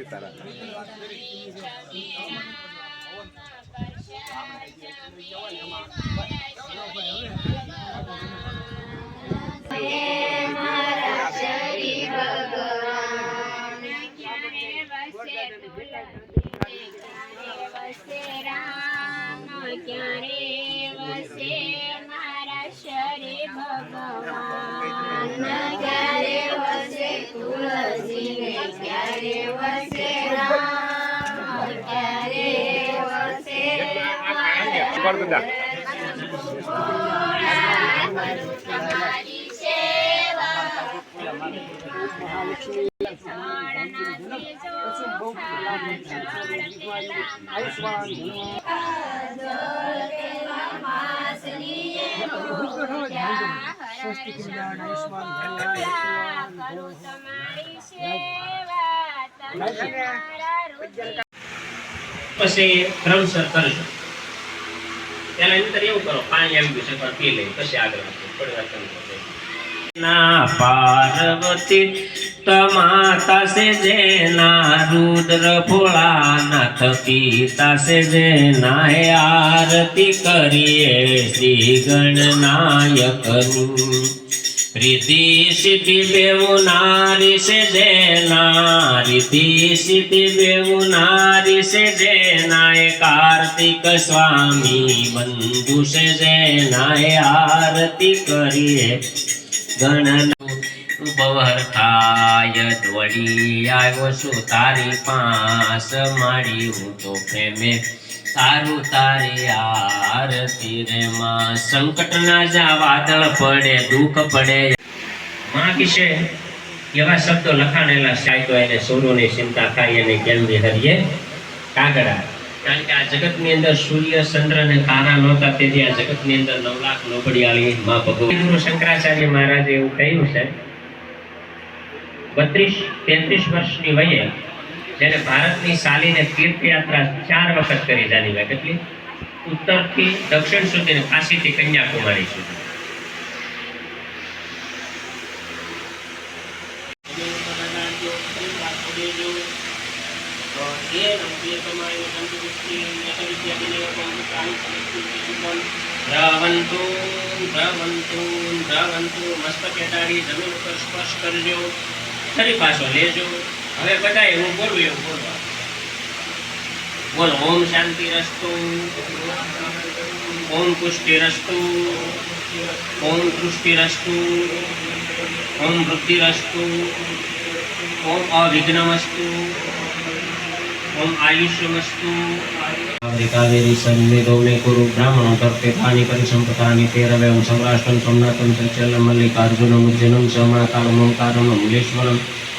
está Yeah. તમારી સેવા શરણાર્થી જો આયુષ્માન પછી ક્રમસર કરજો પેલા એની અંદર એવું કરો, પાણી આવી ગયું છે પી લઈ પછી આગળ થોડી વાર. ના પાર્વતી તમાતા છે જેના રુદ્ર ભોળાનાથ પિતા છે જેના આરતી કરીએ શ્રી ગણનાયકની રીતિ સિદ્ધિ બેવું નારી સે જેના રીતિ સિદ્ધિ બેવું નારી સે જેના એ કાર્તિક સ્વામી. બંધુ સે જેના એ આરતી કરીએ. ગણન બવર થાય દોડી આવ્યો છું તારી પાસ. મારી તો પ્રેમે તારું તારી આરતી રે માં સંકટ ના જા વાદળ પડે, દુઃખ પડે. માં કિશે એવા શબ્દો લખાણેલા સાહિત્ય એને સૂર્યોની ચિંતા થાય અને કેમની હરીએ કાગડા. કારણ કે આ જગતની અંદર સૂર્ય, ચંદ્ર અને તારા નહોતા, તેથી આ જગતની અંદર નવ લાખ નોબડિયાળી માં ભગવાન. શંકરાચાર્ય મહારાજે એવું કહ્યું છે, બત્રીસ, તેત્રીસ વર્ષની વયે જેને ભારતની સાલીને તીર્થયાત્રા ચાર વખત કરી જાની કેટલી ઉત્તરથી દક્ષિણ સુધી કાશીથી કન્યાકુમારી સુધી. દ્રવંતુ જમીન ઉપર સ્પર્શ કરજો. ફરી પાછો લેજો. હવે બધા એવું બોલવું એવું બોલવા બોલો ઓમ શાંતિ રસ્તુ ઓમ પુષ્ટિ રસ્તુ ઓમ તૃષ્ટિ રસ્તુ ઓમ વૃદ્ધિ રસ્તુ ઓમ અવિઘ્નમસ્તુ ઓમ આયુષ્યમસ્તુ કાવેરી સન્નિધો મે કુરુ બ્રાહ્મણો તર્પે પાણી પરિસંપતાની તેરવે ઓમ સૌરાષ્ટ્રમ સોમનાથમ સંચલમ મલ્લિકાર્જુનમ ઉજ્જૈનમ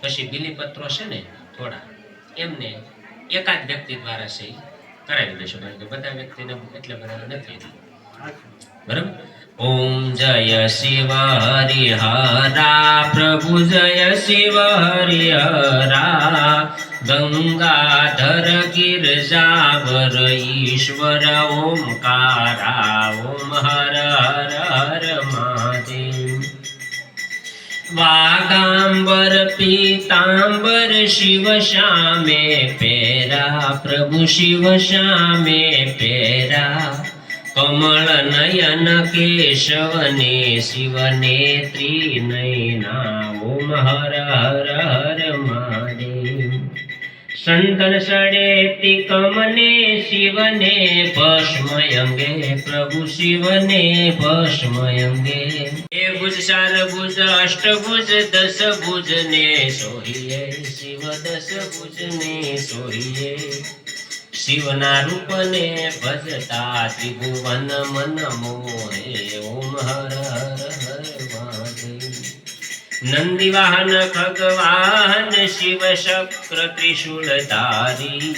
પછી બિલીપત્રો છે ને થોડા, એમને એકાદ વ્યક્તિ દ્વારા છે કરાવી લેશું, કારણ કે બધા વ્યક્તિને એટલે બધા નથી બરાબર? ઓમ જય શિવ હરિહરા પ્રભુ જય શિવ હરિહરા ગંગાધર ગિરજાવર, ઈશ્વર ઓમકારા ઓમ હર હર હર મહાદેવ. વાગાંબર, પીતાંબર, શિવ શામે પેરા, પ્રભુ શિવ શામે પેરા. કમળ નયન કેશવને, શિવને ત્રિનયના ઓમ હર હર હર મારે. સંતન સડેતિ કમને, શિવને ભસ્મયંગે, પ્રભુ શિવને ભસ્મયંગે. ભુજ ચાર ભુજ અષ્ટભુજ દસ ભુજ ને સોહિએ શિવ દસ ભુજ ને સોહિએ. શિવના રૂપને ભજતા ત્રિભુવન મન મોહે, ઓમ હર હર હર મહાદેવ નંદી વાહન ખગવાહન શિવ શક્ર ત્રિશુળ ધારી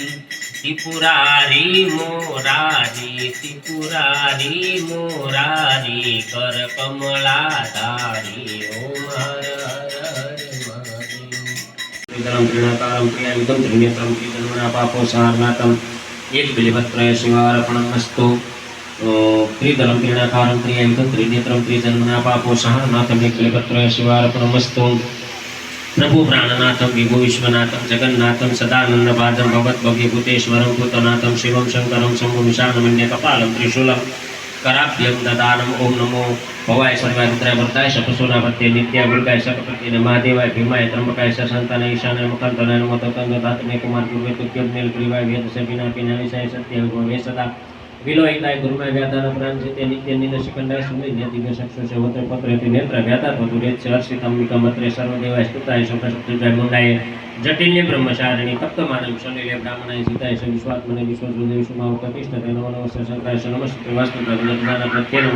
त्रिपुरारी मोरारी त्रिपुरारी मोरारी, कर कमला धारी, ओम हर हर प्रीणातारं त्रिनेत्रम त्रिनेत्रं प्रीतनुरापापो सारनाथं। एकबिलिभत्रय शिवार्पणमस्तु त्रिदलं क्रीडाकारं त्रियायुतं त्रिनेत्रं त्रिजन्मना पापो प्रभु प्राणनाथम विभु विश्वनाथम जगन्नाथम सदानंद भाजम भगवत भगीभूतेश्वरम पुतनाथम शिवम शंकर शंभु विशालमण्य कपाल त्रिशूलम कराभ्यम ददानम ओम नमो। भवाय सर्वाय रुद्राय वर्ताय सपसूना भत्ते नित्या गुलकाय सकपति महादेवाय भीमाय त्र्यंबकाय संतान ईशानाय मुखंतनाय नमो तत्व धातमे कुमार पूर्वे तुक्यम मेल ग्रीवाय वेद से बिना पिना विषय सत्य वे सदा વિલોહિતાય ગુરુમાય વ્યાધાન પ્રાણ છે તે નિત્ય નિલ શિખંડાય સુમિ નિયતિ શક્ષો છે? વત્ર પત્ર નેત્ર વ્યાતા વધુરેત છે હર્ષિતમ મિકમત્રે સર્વદેવાય સ્તુતાય શુક્ર શક્તિજાય મુંડાય. જટિલ્ય બ્રહ્મચારિણી તપ્તમાનમ શનિલે બ્રાહ્મણાય સીતાય શ વિશ્વાત્મને સુમાવ કપિષ્ઠ તે નમો નમસ્તે શંકરાય નમસ્તે વાસ્તુ જ્ઞાન પ્રત્યેનો.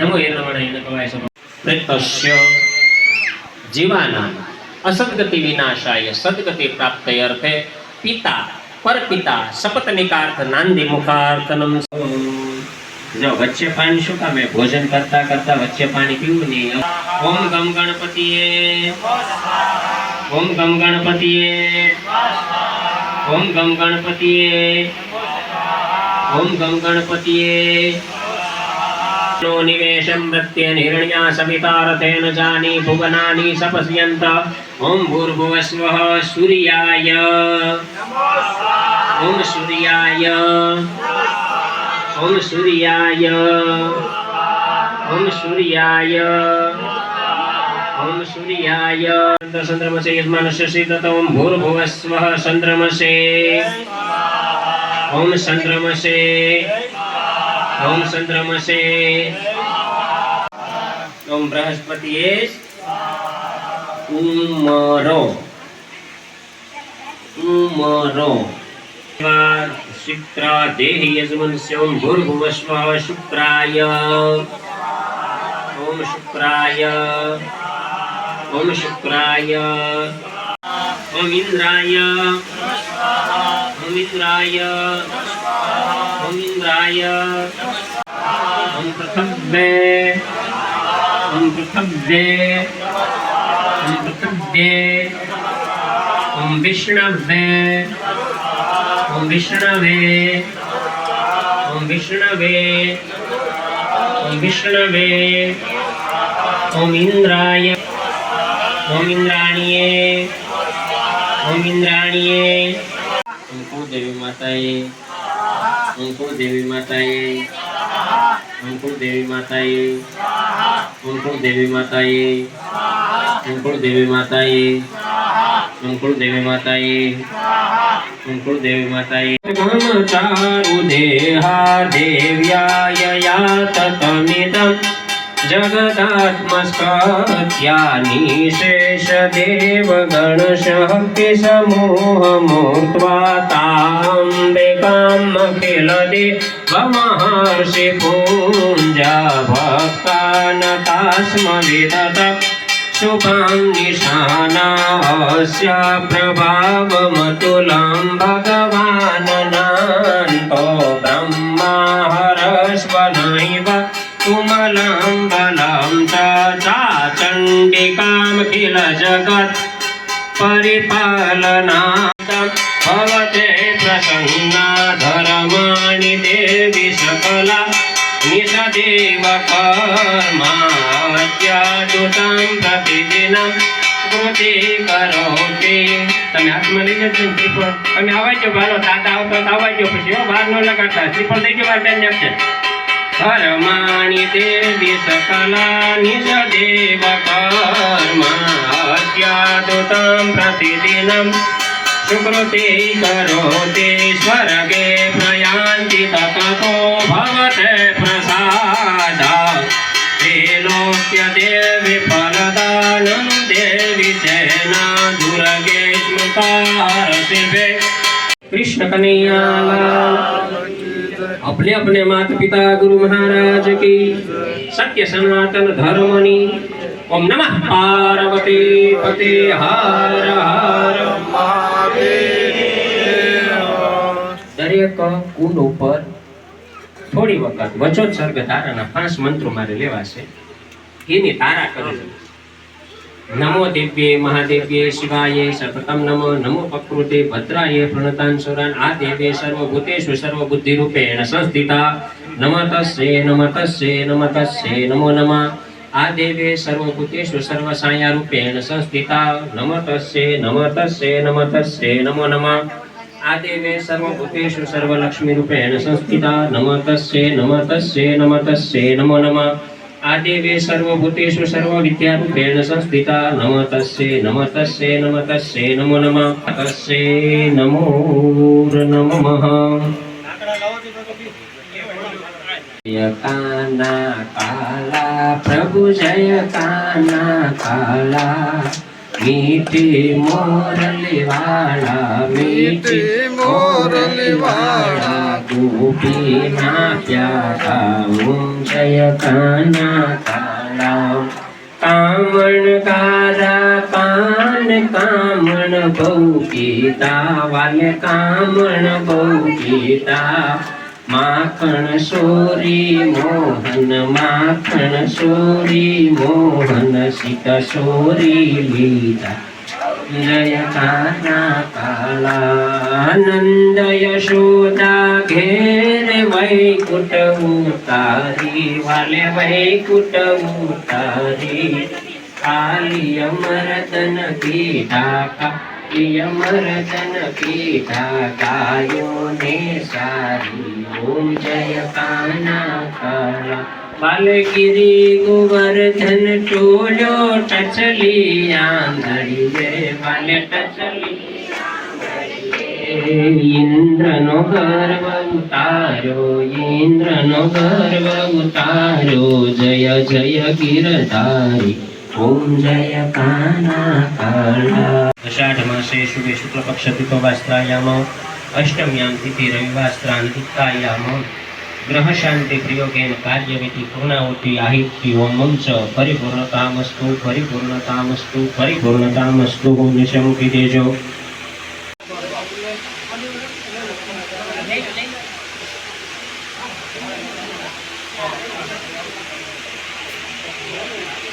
નમો એ નમણાય નકવાય સભ પ્રત્યશ્ય જીવાના અસદગતિ વિનાશાય સદગતિ પ્રાપ્તયર્થે પિતા પરપિતા સપતનિકાર્થ નાંદી મુખાર્થનમ જો વચ્ચે પાણી શું કામે ભોજન કરતા કરતા વચ્ચે પાણી પીવું નહીં ઓમ ગમ ગણપતિએ ઓમ ગમ ગણપતિએ ઓમ ગમ ગણપતિએ ઓમ ગમ ગણપતિએ नो निवेशं प्रत्येन हिरण्या सवितारथेन जानी भुवनानि सपश्यन्त। ॐ भूर्भुवस्वः सूर्याय। ॐ सूर्याय। ॐ सूर्याय। ॐ सूर्याय। ॐ सूर्याय। चन्द्रमसे यजमानस्य तत भूर्भुवस्वः चन्द्रमसे। ॐ चन्द्रमसे। ઓમ ચંદ્રમસે ઓમ બૃહસ્પતિએ ઉમરો ઉમરો શુક્ર દેહિ યજમનસ્ય ઓમ ભૂર્ભુવસ્વ શુક્રાય ઓમ શુક્રાય ઓમ શુક્રાય ઓમ ઇન્દ્રાય ઓમ ઇન્દ્રાય इंद्राय ओम पृथव्ये ओम पृथव्ये ओम पृथव्ये ओम विष्णवे। ओम विष्णवे। ओम विष्णवे। ओम विष्णवे। ओम इंद्राय। ओम इंद्राणीये। ओम इंद्राणीये। उनको देवी माता માતાએ દેવી માતાએ, અંકુર દેવી માતાએ, અંકુર દેવી માતાએ, અંકુર દેવી માતાએ, અંકુર દેવી માતાએ, અંકુર દેવી માતાએ. ચારુ દેહા દેવ્યાય યાત તમિદમ जगदात्मस्काध्यानि शेषदेवगणशभक्तिसमूहमुक्त्वा ताम्बिकां मखिलदे महर्षिपूञ्जाभक्ता निशानास्य प्रभावमतुलं भगवाननान्तो निशानास्याप्रभावमतुलां भगवानको ब्रह्माहरस्वनैव कुमलाम्ब અખિલ જગત પરિપાલના ભવતે પ્રસન્ના દેવી સકલા નિષદેવ કર્માત્યાચુતમ પ્રતિદિન કૃતિ કરોતિ। તમે હાથમાં લઈ જજો ને ત્રિપળ તમે આવજો ભાલો, તાતા આવતો આવજો પછી હો, બહાર ન લગાડતા ત્રિપળ લઈ જવા બેન છે। હરમાણી દેવી સકલાની સદેવ કર્માત્યાદુતમ પ્રતિદિનમ સુકૃતિ કરોતિ સ્વર્ગે પ્રયાન્તિ તતતો ભવતે પ્રસાદા ત્રિલોક્ય દેવી ફલદાનમ દેવી તેના દુર્ગે સ્મૃતા કૃષ્ણ કનૈયા अपने अपने माता पिता गुरु महाराज की सत्य सनातन धर्मनी ओम नमः पार्वती पते हर हर દરેક કુંડ ઉપર થોડી વખત વચોત્સર્ગ તારાના પાંચ મંત્રો મારે લેવા છે એની તારા કરજો नमो दिव्ये महादेव्ये शिवाये सर्वतम नमो नमो प्रकृते भद्राय प्रणतांसुरान् आदेवे सर्वभूतेषु सर्वबुद्धिरूपेण संस्थिता। नम तस्ये नम तस्ये नम तस्ये, नमो नमः। आदेवे सर्वभूतेषु सर्वसायारूपेण संस्थिता। नम तस्ये नम तस्ये नम तस्ये, नमो नमः। आदेवे सर्वभूतेषु सर्वलक्ष्मीरूपेण संस्थिता। नम तस्ये नम तस्ये तस्ये, नमो नमः। તસ્યે સર્વભૂતેષુ સર્વ સર્વવિદ્યારૂપેણ સંસ્થિતા નમ તસ્યે નમ તસ્યે નમ તસ્યે નમો નમઃ તસ્ય નમો નમઃ કાના કાલા પ્રભુ જય કાલા મીઠી મોરલી વાળા મીઠી गोपी ना प्यारा काला कामन काला पान कामन बहुता वाल कामन बहुता माखन माखण सोरी मोहन माखण सोरी मोहन सीता सोरी लीला जय काला नंद यशोदा घेर वैकुट उतारी वाले वैकुट उतारी काली अमरतन की ढाका अमरतन की ढाकायो ने सारी ओम जय काना काला બાલગીરી ગોવર્ધન ટોલ્યો ટચલી આંધળી જય બાલે ટચલી ઇન્દ્રનો ગર્વ ઉતાર્યો ઇન્દ્રનો ગર્વ ઉતાર્યો જય જય ગિરધારી ઓમ જય કાના કાળા અષાઢ માસે શુભે શુક્લ પક્ષ તિથો વાસ્ત્રાયામ અષ્ટમ્યામ તિથિ રવિવાસ્ત્રાન ग्रह शांति प्रयोग कार्य विधि पूर्णावती आहित्य ओम मंच परिपूर्णतामस्तु परिपूर्णतामस्तु परिपूर्णतामस्तु ओम निशमुखी तेजो Thank.